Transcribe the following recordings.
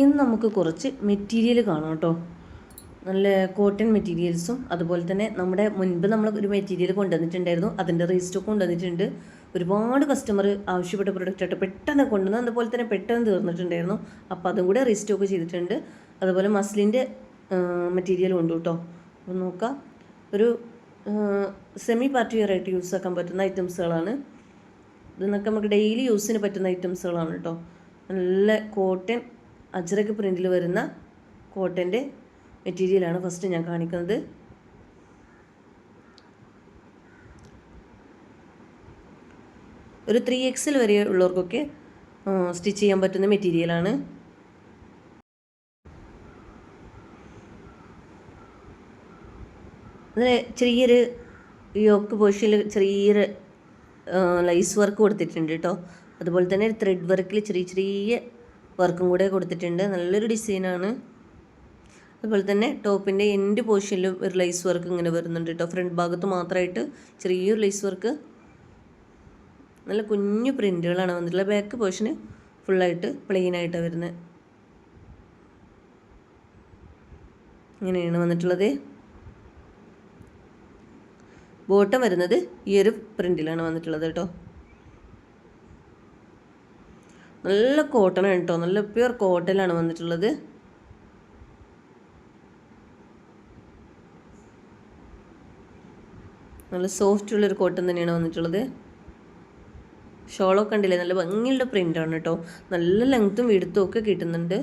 ഇന്ന് നമുക്ക് കുറച്ച് മെറ്റീരിയൽ കാണാം കേട്ടോ. നല്ല കോട്ടൺ മെറ്റീരിയൽസും അതുപോലെ തന്നെ നമ്മുടെ മുൻപ് നമ്മൾ ഒരു മെറ്റീരിയൽ കൊണ്ടുവന്നിട്ടുണ്ടായിരുന്നു. അതിന്റെ റീസ്റ്റോക്ക് കൊണ്ടുവന്നിട്ടുണ്ട്. ഒരുപാട് കസ്റ്റമർ ആവശ്യപ്പെട്ട പ്രൊഡക്റ്റ് ആയിട്ട് പെട്ടെന്ന് കൊണ്ടുവന്നു അതുപോലെ തന്നെ പെട്ടെന്ന് തീർന്നിട്ടുണ്ടായിരുന്നു. അപ്പോൾ അതും കൂടെ റീസ്റ്റോക്ക് ചെയ്തിട്ടുണ്ട്. അതുപോലെ മസ്ലിന്റെ മെറ്റീരിയൽ ഉണ്ട് കേട്ടോ. അപ്പം നോക്കാം. ഒരു സെമി പാർട്ടി വെറൈറ്റി യൂസ് ആക്കാൻ പറ്റുന്ന ഐറ്റംസുകളാണ് ഇതെന്നൊക്കെ നമുക്ക് ഡെയിലി യൂസിന് പറ്റുന്ന ഐറ്റംസുകളാണ് കേട്ടോ. നല്ല കോട്ടൺ അജ്രക്ക് പ്രിന്റിൽ വരുന്ന കോട്ടന്റെ മെറ്റീരിയലാണ് ഫസ്റ്റ് ഞാൻ കാണിക്കുന്നത്. ഒരു ത്രീ എക്സിൽ വരെ ഉള്ളവർക്കൊക്കെ സ്റ്റിച്ച് ചെയ്യാൻ പറ്റുന്ന മെറ്റീരിയലാണ് അതിൽ ചെറിയൊരു യോക്ക് പോഷനിൽ ചെറിയൊരു ലൈസ് വർക്ക് കൊടുത്തിട്ടുണ്ട് കേട്ടോ അതുപോലെ തന്നെ ത്രെഡ് വർക്കിൽ ചെറിയ ചെറിയ വർക്കും കൂടെ കൊടുത്തിട്ടുണ്ട്. നല്ലൊരു ഡിസൈനാണ്. അതുപോലെ തന്നെ ടോപ്പിന്റെ എൻഡ് പോർഷനിലും ഒരു ലൈസ് വർക്ക് ഇങ്ങനെ വരുന്നുണ്ട് കേട്ടോ ഫ്രണ്ട് ഭാഗത്ത് മാത്രമായിട്ട് ചെറിയൊരു ലൈസ് വർക്ക് നല്ല കുഞ്ഞു പ്രിന്റുകളാണ് വന്നിട്ടുള്ളത് ബാക്ക് പോർഷന് ഫുള്ളായിട്ട് പ്ലെയിൻ ആയിട്ടാണ് വരുന്നത് ഇങ്ങനെയാണ് വന്നിട്ടുള്ളത്. ബോട്ടം വരുന്നത് ഈ ഒരു പ്രിന്റിലാണ് വന്നിട്ടുള്ളത് കേട്ടോ നല്ല കോട്ടൺ ആണ് കേട്ടോ. നല്ല പ്യുർ കോട്ടനാണ് വന്നിട്ടുള്ളത്. നല്ല സോഫ്റ്റ് ഉള്ളൊരു കോട്ടൺ തന്നെയാണ് വന്നിട്ടുള്ളത്. ഷോളൊക്കെ കണ്ടില്ലേ? നല്ല ഭംഗിയുള്ള പ്രിന്റാണ് കേട്ടോ. നല്ല ലെങ്ത്തും വിടുത്തും ഒക്കെ കിട്ടുന്നുണ്ട്.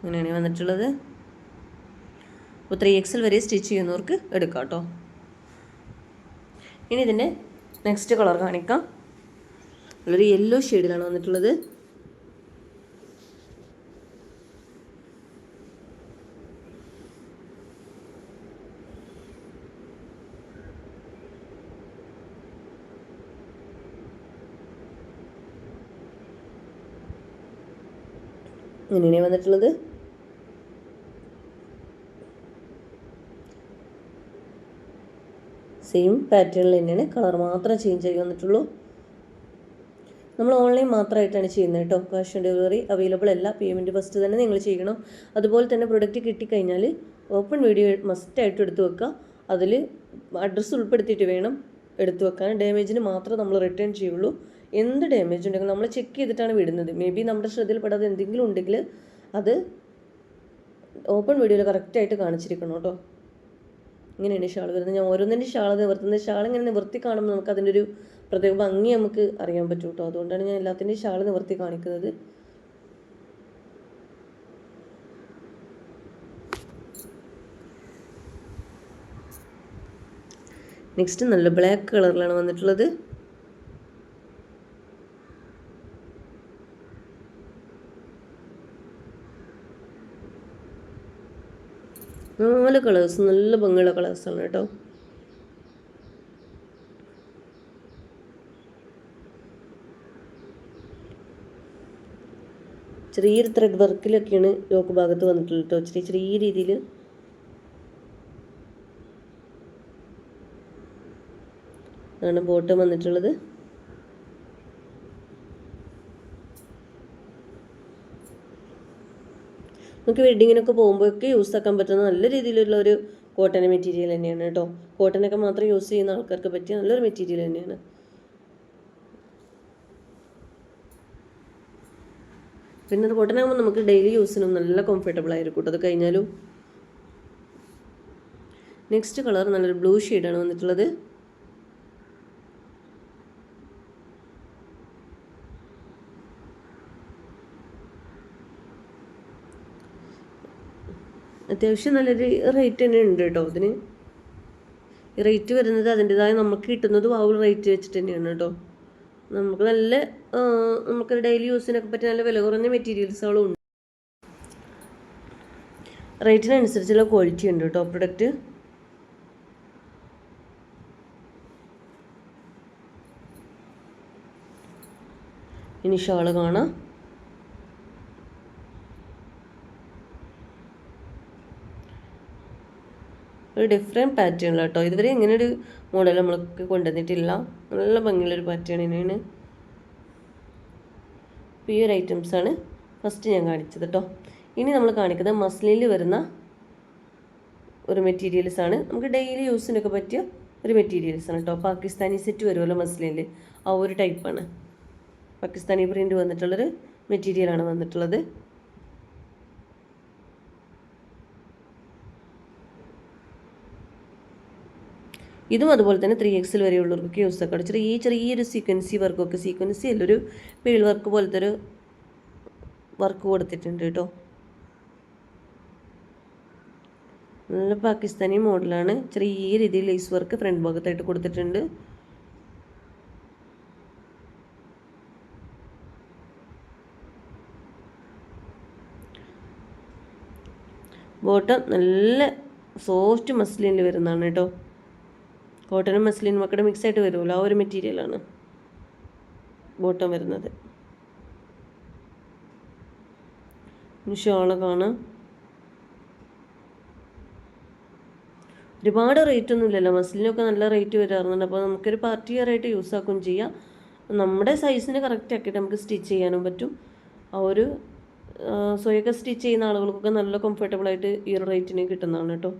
അങ്ങനെയാണ് വന്നിട്ടുള്ളത്. അപ്പോൾ ത്രീ എക്സൽ വരെ സ്റ്റിച്ച് ചെയ്യുന്നവർക്ക് എടുക്കാം കേട്ടോ. ഇനി ഇതിന്റെ നെക്സ്റ്റ് കളർ കാണിക്കാം. നല്ലൊരു യെല്ലോ ഷെയ്ഡിലാണ് വന്നിട്ടുള്ളത്. ഇങ്ങനെയാണ് വന്നിട്ടുള്ളത്. സെയിം പാറ്റേണിൽ തന്നെയാണ് കളർ മാത്രം ചേഞ്ച് ആയി വന്നിട്ടുള്ളൂ. നമ്മൾ ഓൺലൈൻ മാത്രമായിട്ടാണ് ചെയ്യുന്നത് കേട്ടോ. ക്യാഷ് ഓൺ ഡെലിവറി അവൈലബിൾ അല്ല. പേയ്മെന്റ് ഫസ്റ്റ് തന്നെ നിങ്ങൾ ചെയ്യണം. അതുപോലെ തന്നെ പ്രൊഡക്റ്റ് കിട്ടിക്കഴിഞ്ഞാൽ ഓപ്പൺ വീഡിയോ മസ്റ്റായിട്ട് എടുത്ത് വെക്കുക. അതിൽ അഡ്രസ്സ് ഉൾപ്പെടുത്തിയിട്ട് വേണം എടുത്തു വെക്കാൻ. ഡാമേജിന് മാത്രമേ നമ്മൾ റിട്ടേൺ ചെയ്യുള്ളൂ. എന്ത് ഡാമേജ് ഉണ്ടെങ്കിലും നമ്മൾ ചെക്ക് ചെയ്തിട്ടാണ് വിടുന്നത്. മേ ബി നമ്മുടെ ശ്രദ്ധയിൽപ്പെടാതെ എന്തെങ്കിലും ഉണ്ടെങ്കിൽ അത് ഓപ്പൺ വീഡിയോയിൽ കറക്റ്റായിട്ട് കാണിച്ചിരിക്കണം കേട്ടോ. ഇങ്ങനെയാണ് ഷാൾ വരുന്നത്. ഞാൻ ഓരോന്നിന്റെ ഷാൾ നിവർത്തുന്നത് ഷാൾ ഇങ്ങനെ നിവർത്തി കാണുമ്പോൾ നമുക്ക് അതിന്റെ ഒരു പ്രത്യേക ഭംഗി നമുക്ക് അറിയാൻ പറ്റും കേട്ടോ അതുകൊണ്ടാണ് ഞാൻ എല്ലാത്തിന്റെയും ഷാൾ നിവർത്തി കാണിക്കുന്നത്. നെക്സ്റ്റ് നല്ല ബ്ലാക്ക് കളറിലാണ് വന്നിട്ടുള്ളത്. നാല് കളേഴ്സ് നല്ല ഭംഗിയുള്ള കളേഴ്സാണ് കേട്ടോ. ചെറിയൊരു ത്രെഡ് വർക്കിലൊക്കെയാണ് യോക്ക് ഭാഗത്ത് വന്നിട്ടുള്ളത് കേട്ടോ. ചെറിയ ചെറിയ രീതിയിൽ ആണ് ബോട്ടം വന്നിട്ടുള്ളത്. നമുക്ക് വെഡ്ഡിങ്ങിനൊക്കെ പോകുമ്പോഴൊക്കെ യൂസ് ആക്കാൻ പറ്റുന്ന നല്ല രീതിയിലുള്ള ഒരു കോട്ടൺ മെറ്റീരിയൽ തന്നെയാണ് കേട്ടോ. കോട്ടനൊക്കെ മാത്രം യൂസ് ചെയ്യുന്ന ആൾക്കാർക്ക് പറ്റിയ നല്ലൊരു മെറ്റീരിയൽ തന്നെയാണ്. പിന്നെ ഒരു കോട്ടൺ ആകുമ്പോൾ നമുക്ക് ഡെയിലി യൂസിനും നല്ല കംഫർട്ടബിൾ ആയിരിക്കും അത് കഴിഞ്ഞാലും. നെക്സ്റ്റ് കളർ നല്ലൊരു ബ്ലൂ ഷെയ്ഡാണ് വന്നിട്ടുള്ളത്. അത്യാവശ്യം നല്ലൊരു റേറ്റ് തന്നെ ഉണ്ട് കേട്ടോ അതിന് റേറ്റ് വരുന്നത് അതിന്റെതായ നമുക്ക് കിട്ടുന്നതും ഒരു റേറ്റ് വെച്ചിട്ട് തന്നെയാണ് കേട്ടോ നമുക്ക് നല്ല നമുക്ക് ഡെയിലി യൂസിനൊക്കെ പറ്റിയ നല്ല വില കുറഞ്ഞ മെറ്റീരിയൽസുകളും ഉണ്ട്. റേറ്റിനനുസരിച്ചുള്ള ക്വാളിറ്റി ഉണ്ട് കേട്ടോ പ്രൊഡക്റ്റ് ഇനി ഷാൾ കാണാം. ഒരു ഡിഫറെന്റ് പാറ്റേൺ കേട്ടോ ഇതുവരെ ഇങ്ങനെ ഒരു മോഡൽ നമ്മൾക്ക് കൊണ്ടുവന്നിട്ടില്ല. നല്ല ഭംഗിയുള്ളൊരു പാറ്റേൺ തന്നെയാണ് ഈ ഒരു ഐറ്റംസാണ് ഫസ്റ്റ് ഞാൻ കാണിച്ചത് കേട്ടോ ഇനി നമ്മൾ കാണിക്കുന്നത് മസ്ലിനിൽ വരുന്ന ഒരു മെറ്റീരിയൽസ് ആണ്. നമുക്ക് ഡെയിലി യൂസിനൊക്കെ പറ്റിയ ഒരു മെറ്റീരിയൽസ് ആണ് കേട്ടോ പാകിസ്ഥാനി സെറ്റ് വരുമല്ലോ മസ്ലിനിൽ ആ ഒരു ടൈപ്പാണ് പാകിസ്ഥാനി പ്രിന്റ് വന്നിട്ടുള്ളൊരു മെറ്റീരിയലാണ് വന്നിട്ടുള്ളത്. ഇതും അതുപോലെ തന്നെ ത്രീ എക്സിൽ വരെയുള്ളവർക്ക് യൂസ് ആക്കാം ചെറിയ ചെറിയൊരു സീക്വൻസി വർക്കൊക്കെ സീക്വൻസി അല്ലൊരു പേൾ വർക്ക് പോലത്തെ ഒരു വർക്ക് കൊടുത്തിട്ടുണ്ട് കേട്ടോ. നല്ല പാകിസ്ഥാനി മോഡലാണ് ചെറിയ രീതിയിൽ ലേസ് വർക്ക് ഫ്രണ്ട് ഭാഗത്തായിട്ട് കൊടുത്തിട്ടുണ്ട്. ബോട്ടം നല്ല സോഫ്റ്റ് മസ്ലിനിൽ വരുന്നതാണ് കേട്ടോ. കോട്ടനും മസ്ലിനും ഒക്കെ മിക്സ് ആയിട്ട് വരുമല്ലോ? ആ ഒരു മെറ്റീരിയലാണ് ബോട്ടം വരുന്നത്. ഷോൾ ഒരുപാട് റേറ്റ് ഒന്നും ഇല്ലല്ലോ. മസ്ലിനൊക്കെ നല്ല റേറ്റ് വരാറുണ്ട്. അപ്പോൾ നമുക്കൊരു പാർട്ടി വെയർ യൂസ് ആക്കുകയും ചെയ്യാം. നമ്മുടെ സൈസിന് കറക്റ്റ് ആക്കിയിട്ട് നമുക്ക് സ്റ്റിച്ച് ചെയ്യാനും പറ്റും. ആ ഒരു സ്വയൊക്കെ സ്റ്റിച്ച് ചെയ്യുന്ന ആളുകൾക്കൊക്കെ നല്ല കംഫർട്ടബിൾ ആയിട്ട് ഈ റേറ്റിന് കിട്ടുന്നതാണ് കേട്ടോ.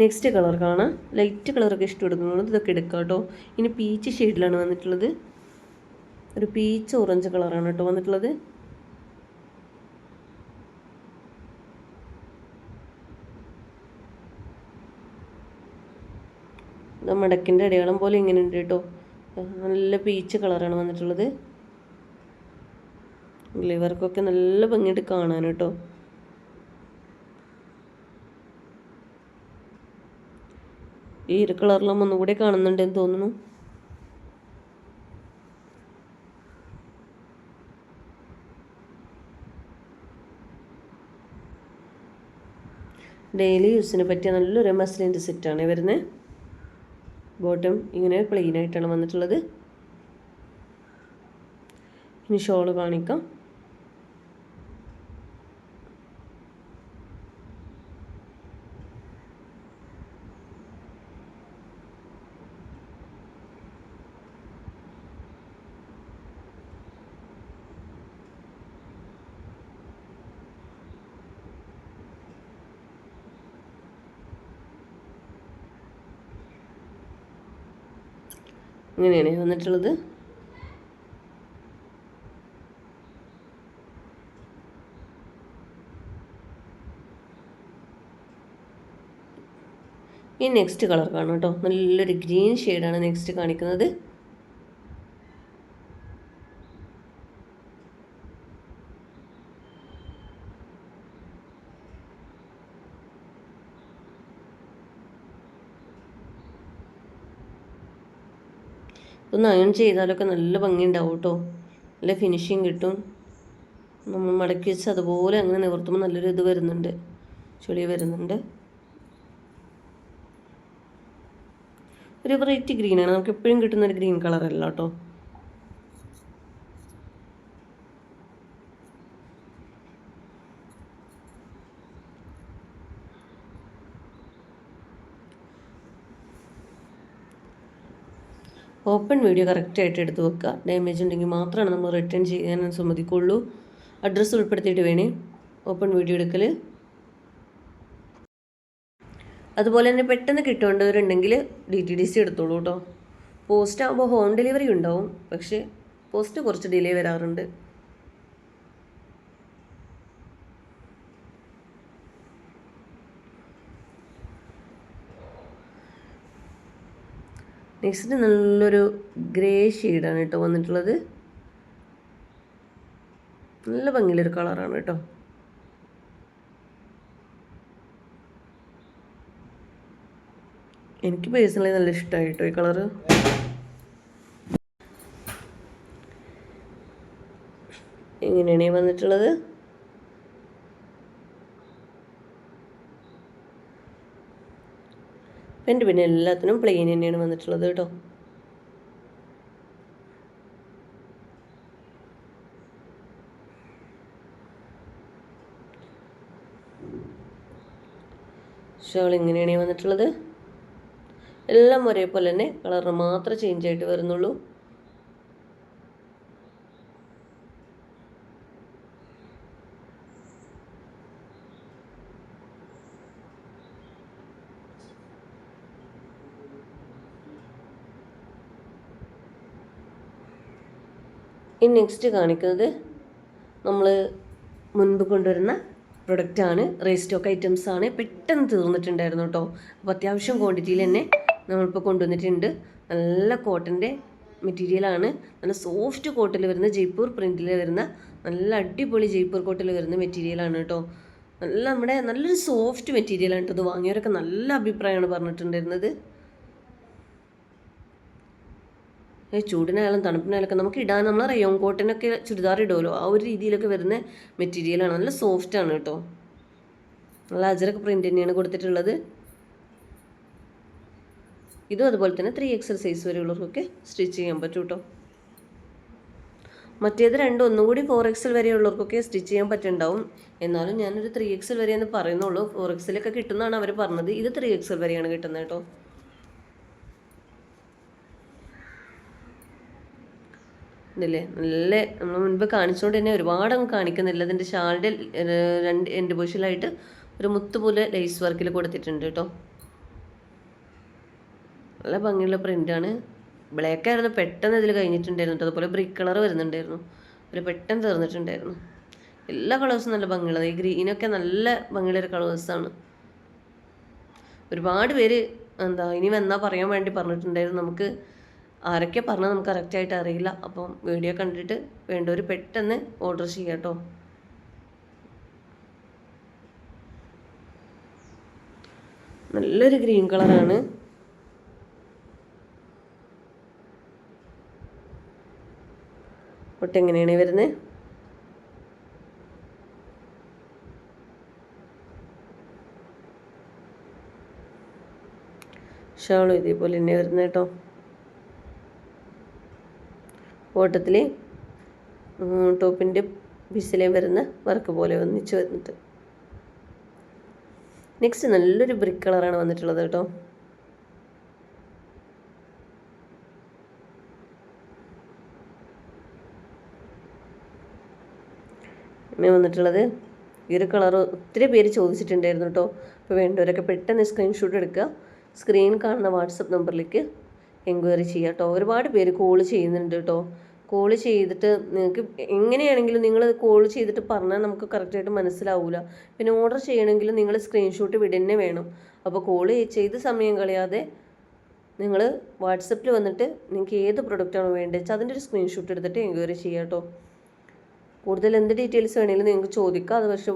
നെക്സ്റ്റ് കളർ കാണാം. ലൈറ്റ് കളറൊക്കെ ഇഷ്ടപ്പെടുന്നത് ഇതൊക്കെ എടുക്കാം കേട്ടോ. ഇനി പീച്ച് ഷെയ്ഡിലാണ് വന്നിട്ടുള്ളത്. ഒരു പീച്ച് ഓറഞ്ച് കളറാണ് കേട്ടോ വന്നിട്ടുള്ളത്. മടക്കിന്റെ അടയാളം പോലെ ഇങ്ങനെ ഉണ്ട് കേട്ടോ. നല്ല പീച്ച് കളറാണ് വന്നിട്ടുള്ളത്. ഇവർക്കൊക്കെ നല്ല ഭംഗിയായിട്ട് കാണാൻ കേട്ടോ. ഈ ഇരു കളറിലും ഒന്നുകൂടെ കാണുന്നുണ്ടെന്ന് തോന്നുന്നു. ഡെയിലി യൂസിന് പറ്റിയ നല്ലൊരു മസ്ലിന്റെ സെറ്റാണ് വരുന്നത് ബോട്ടം ഇങ്ങനെ പ്ലെയിൻ ആയിട്ടാണ് വന്നിട്ടുള്ളത്. ഇനി ഷോൾ കാണിക്കാം. ഇങ്ങനെയാണ് വന്നിട്ടുള്ളത്. ഈ നെക്സ്റ്റ് കളർ കാണും കേട്ടോ. നല്ലൊരു ഗ്രീൻ ഷെയ്ഡാണ് നെക്സ്റ്റ് കാണിക്കുന്നത്. ഒന്ന് അയൺ ചെയ്താലൊക്കെ നല്ല ഭംഗി ഉണ്ടാവും കേട്ടോ നല്ല ഫിനിഷിങ് കിട്ടും. നമ്മൾ മടക്കി വെച്ച് അതുപോലെ അങ്ങനെ നിവർത്തുമ്പോൾ നല്ലൊരു ഇത് വരുന്നുണ്ട്. ചുളി വരുന്നുണ്ട്. ഒരു വെറൈറ്റി ഗ്രീനാണ് നമുക്ക് എപ്പോഴും കിട്ടുന്ന ഒരു ഗ്രീൻ കളറല്ല കേട്ടോ ഓപ്പൺ വീഡിയോ കറക്റ്റായിട്ട് എടുത്ത് വെക്കുക. ഡാമേജ് ഉണ്ടെങ്കിൽ മാത്രമാണ് നമ്മൾ റിട്ടേൺ ചെയ്യാൻ സമ്മതിക്കുള്ളൂ. അഡ്രസ്സ് ഉൾപ്പെടുത്തിയിട്ട് വേണേ ഓപ്പൺ വീഡിയോ എടുക്കൽ അതുപോലെ തന്നെ പെട്ടെന്ന് കിട്ടേണ്ടവരുണ്ടെങ്കിൽ ഡി ടി ഡി സി എടുത്തോളൂ കേട്ടോ പോസ്റ്റ് ആകുമ്പോൾ ഹോം ഡെലിവറി ഉണ്ടാവും. പക്ഷേ പോസ്റ്റ് കുറച്ച് ഡിലേ വരാറുണ്ട്. നെക്സ്റ്റ് നല്ലൊരു ഗ്രേ ഷെയ്ഡാണ് കേട്ടോ വന്നിട്ടുള്ളത്. നല്ല ഭംഗിയിലൊരു കളറാണ് കേട്ടോ. എനിക്ക് പേഴ്സണലി നല്ല ഇഷ്ടമായി കേട്ടോ ഈ കളറ് എങ്ങനെയാണ് വന്നിട്ടുള്ളത്. എന്റെ പിന്നെ എല്ലാത്തിനും പ്ലെയിൻ തന്നെയാണ് വന്നിട്ടുള്ളത് കേട്ടോ. ഷോൾ ഇങ്ങനെയാണ് വന്നിട്ടുള്ളത്. എല്ലാം ഒരേപോലെ തന്നെ കളർ മാത്രമേ ചേഞ്ച് ആയിട്ട് വരുന്നുള്ളൂ. ഇനി നെക്സ്റ്റ് കാണിക്കുന്നത് നമ്മൾ മുൻപ് കൊണ്ടുവരുന്ന പ്രൊഡക്റ്റാണ് റേസ്റ്റോക്ക് ഐറ്റംസ് ആണ്. പെട്ടെന്ന് തീർന്നിട്ടുണ്ടായിരുന്നു കേട്ടോ അപ്പോൾ അത്യാവശ്യം ക്വാണ്ടിറ്റിയിൽ തന്നെ നമ്മളിപ്പോൾ കൊണ്ടുവന്നിട്ടുണ്ട്. നല്ല കോട്ടന്റെ മെറ്റീരിയലാണ് നല്ല സോഫ്റ്റ് കോട്ടിൽ വരുന്ന ജയ്പൂർ പ്രിന്റിൽ വരുന്ന നല്ല അടിപൊളി ജയ്പൂർ കോട്ടിൽ വരുന്ന മെറ്റീരിയലാണ് കേട്ടോ നല്ല നമ്മുടെ നല്ലൊരു സോഫ്റ്റ് മെറ്റീരിയലാണ് കേട്ടോ ഇത് വാങ്ങിയവരൊക്കെ നല്ല അഭിപ്രായമാണ് പറഞ്ഞിട്ടുണ്ടായിരുന്നത് ഈ ചൂടിനായാലും തണുപ്പിനായാലൊക്കെ നമുക്ക് ഇടാൻ നമ്മൾ റയോൺ കോട്ടനൊക്കെ ചുരിദാർ ഇടുമല്ലോ ആ ഒരു രീതിയിലൊക്കെ വരുന്ന മെറ്റീരിയലാണ് നല്ല സോഫ്റ്റ് ആണ് കേട്ടോ. നല്ല അജറൊക്കെ പ്രിന്റ് തന്നെയാണ് കൊടുത്തിട്ടുള്ളത്. ഇതും അതുപോലെ തന്നെ ത്രീ എക്സൽ സൈസ് വരെയുള്ളവർക്കൊക്കെ സ്റ്റിച്ച് ചെയ്യാൻ പറ്റും കേട്ടോ. മറ്റേത് രണ്ടും ഒന്നും കൂടി ഫോർ എക്സൽ വരെയുള്ളവർക്കൊക്കെ സ്റ്റിച്ച് ചെയ്യാൻ പറ്റുന്നുണ്ടാവും. എന്നാലും ഞാനൊരു ത്രീ എക്സൽ വരെയെന്ന് പറയുന്നുള്ളൂ. ഫോർ എക്സലൊക്കെ കിട്ടുന്നതാണ് അവർ പറഞ്ഞത്. ഇത് ത്രീ എക്സൽ വരെയാണ് കിട്ടുന്നത് കേട്ടോ. ഇതല്ലേ നല്ല നമ്മൾ മുൻപ് കാണിച്ചുകൊണ്ട് തന്നെ ഒരുപാട് അങ്ങ് കാണിക്കുന്നില്ല അതിന്റെ ഷാളിന്റെ രണ്ട് എന്റെ ബുഷിലായിട്ട് ഒരു മുത്ത് പോലെ ലേസ് വർക്കിൽ കൊടുത്തിട്ടുണ്ട് കേട്ടോ. നല്ല ഭംഗിയുള്ള പ്രിന്റാണ് ബ്ലാക്ക് ആയിരുന്നു പെട്ടെന്ന് ഇതിൽ കഴിഞ്ഞിട്ടുണ്ടായിരുന്നു. അതുപോലെ ബ്രിക്ക് കളർ വരുന്നുണ്ടായിരുന്നു. ഒരു പെട്ടെന്ന് തീർന്നിട്ടുണ്ടായിരുന്നു. എല്ലാ കളേഴ്സും നല്ല ഭംഗിയുള്ളത്. ഈ ഗ്രീനൊക്കെ നല്ല ഭംഗിയുള്ളൊരു കളേഴ്സാണ്. ഒരുപാട് പേര് എന്താ ഇനി വന്നാൽ പറയാൻ വേണ്ടി പറഞ്ഞിട്ടുണ്ടായിരുന്നു. നമുക്ക് ആരൊക്കെ പറഞ്ഞാൽ നമുക്ക് കറക്റ്റ് ആയിട്ട് അറിയില്ല. അപ്പം വീഡിയോ കണ്ടിട്ട് വേണ്ടവർ പെട്ടെന്ന് ഓർഡർ ചെയ്യാം കേട്ടോ നല്ലൊരു ഗ്രീൻ കളറാണ് ഒട്ടെങ്ങനെയാണ് വരുന്നത്? ഷാളും ഇതേപോലെ തന്നെ വരുന്നത് കേട്ടോ ഓട്ടത്തിൽ ടോപ്പിന്റെ ബിസിലേം വരുന്ന വർക്ക് പോലെ ഒന്നിച്ച് വന്നിട്ട്. നെക്സ്റ്റ് നല്ലൊരു ബ്രിക്ക് കളറാണ് വന്നിട്ടുള്ളത് കേട്ടോ. പിന്നെ വന്നിട്ടുള്ളത് ഈ ഒരു കളർ ഒത്തിരി പേര് ചോദിച്ചിട്ടുണ്ടായിരുന്നു കേട്ടോ. അപ്പോൾ വേണ്ടവരൊക്കെ പെട്ടെന്ന് സ്ക്രീൻഷോട്ട് എടുക്കുക. സ്ക്രീൻ കാണുന്ന വാട്സപ്പ് നമ്പറിലേക്ക് എൻക്വയറി ചെയ്യുക കേട്ടോ ഒരുപാട് പേര് കോൾ ചെയ്യുന്നുണ്ട് കേട്ടോ കോൾ ചെയ്തിട്ട് നിങ്ങൾക്ക് എങ്ങനെയാണെങ്കിലും നിങ്ങൾ കോൾ ചെയ്തിട്ട് പറഞ്ഞാൽ നമുക്ക് കറക്റ്റായിട്ട് മനസ്സിലാവില്ല പിന്നെ ഓർഡർ ചെയ്യണമെങ്കിൽ നിങ്ങൾ സ്ക്രീൻഷോട്ട് വിടന്നെ വേണം. അപ്പോൾ കോൾ ചെയ്ത് സമയം കളയാതെ നിങ്ങൾ വാട്സപ്പിൽ വന്നിട്ട് നിങ്ങൾക്ക് ഏത് പ്രൊഡക്റ്റാണോ വേണ്ടത് വെച്ചാൽ അതിന്റെ ഒരു സ്ക്രീൻഷോട്ട് എടുത്തിട്ട് എൻക്വയറി ചെയ്യാം കേട്ടോ കൂടുതൽ എന്ത് ഡീറ്റെയിൽസ് വേണമെങ്കിലും നിങ്ങൾക്ക് ചോദിക്കാം. അത് പക്ഷേ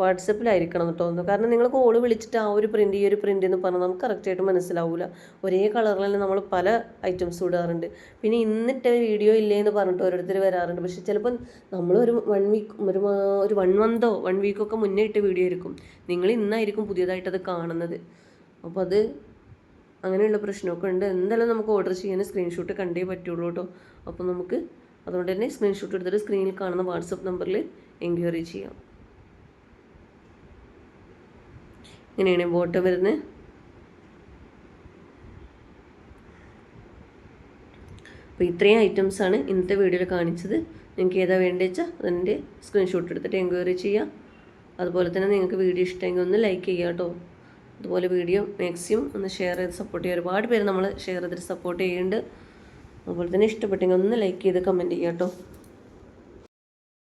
വാട്സപ്പിലായിരിക്കണം കേട്ടോ കാരണം നിങ്ങൾ കോൾ വിളിച്ചിട്ട് ആ ഒരു പ്രിന്റ് ഈ ഒരു പ്രിന്റ് എന്ന് പറഞ്ഞാൽ നമുക്ക് കറക്റ്റായിട്ട് മനസ്സിലാവില്ല ഒരേ കളറിൽ തന്നെ നമ്മൾ പല ഐറ്റംസ് ഇടാറുണ്ട്. പിന്നെ ഇന്നിട്ട് വീഡിയോ ഇല്ലേ എന്ന് പറഞ്ഞിട്ട് ഓരോരുത്തർ വരാറുണ്ട്. പക്ഷെ ചിലപ്പോൾ നമ്മൾ ഒരു വൺ വീക്ക് ഒരു ഒരു വൺ മന്തോ വൺ വീക്കൊക്കെ മുന്നേ ഇട്ട വീഡിയോ ആയിരിക്കും. നിങ്ങൾ ഇന്നായിരിക്കും പുതിയതായിട്ട് അത് കാണുന്നത്. അപ്പോൾ അത് അങ്ങനെയുള്ള പ്രശ്നമൊക്കെ ഉണ്ട്. എന്തായാലും നമുക്ക് ഓർഡർ ചെയ്യാൻ സ്ക്രീൻഷോട്ട് കണ്ടേ പറ്റുള്ളൂ കേട്ടോ. അപ്പോൾ നമുക്ക് അതുകൊണ്ട് തന്നെ സ്ക്രീൻഷോട്ട് എടുത്തിട്ട് സ്ക്രീനിൽ കാണുന്ന വാട്സപ്പ് നമ്പറിൽ എൻക്വയറി ചെയ്യാം. ഇങ്ങനെയാണ് ബോട്ടം വരുന്നത്. അപ്പോൾ ഇത്രയും ഐറ്റംസാണ് ഇന്നത്തെ വീഡിയോയിൽ കാണിച്ചത്. നിങ്ങൾക്ക് ഏതാ വേണ്ടത് വെച്ചാൽ അതിന്റെ സ്ക്രീൻഷോട്ട് എടുത്തിട്ട് എൻക്വയറി ചെയ്യാം. അതുപോലെ തന്നെ നിങ്ങൾക്ക് വീഡിയോ ഇഷ്ടമെങ്കിൽ ഒന്ന് ലൈക്ക് ചെയ്യുക കേട്ടോ. അതുപോലെ വീഡിയോ മാക്സിമം ഒന്ന് ഷെയർ ചെയ്ത് സപ്പോർട്ട് ചെയ്യുക. ഒരുപാട് പേര് നമ്മൾ ഷെയർ ചെയ്തിട്ട് സപ്പോർട്ട് ചെയ്യുന്നുണ്ട്. അതുപോലെ തന്നെ ഇഷ്ടപ്പെട്ടെങ്കിൽ ഒന്ന് ലൈക്ക് ചെയ്ത് കമന്റ് ചെയ്യാം കേട്ടോ.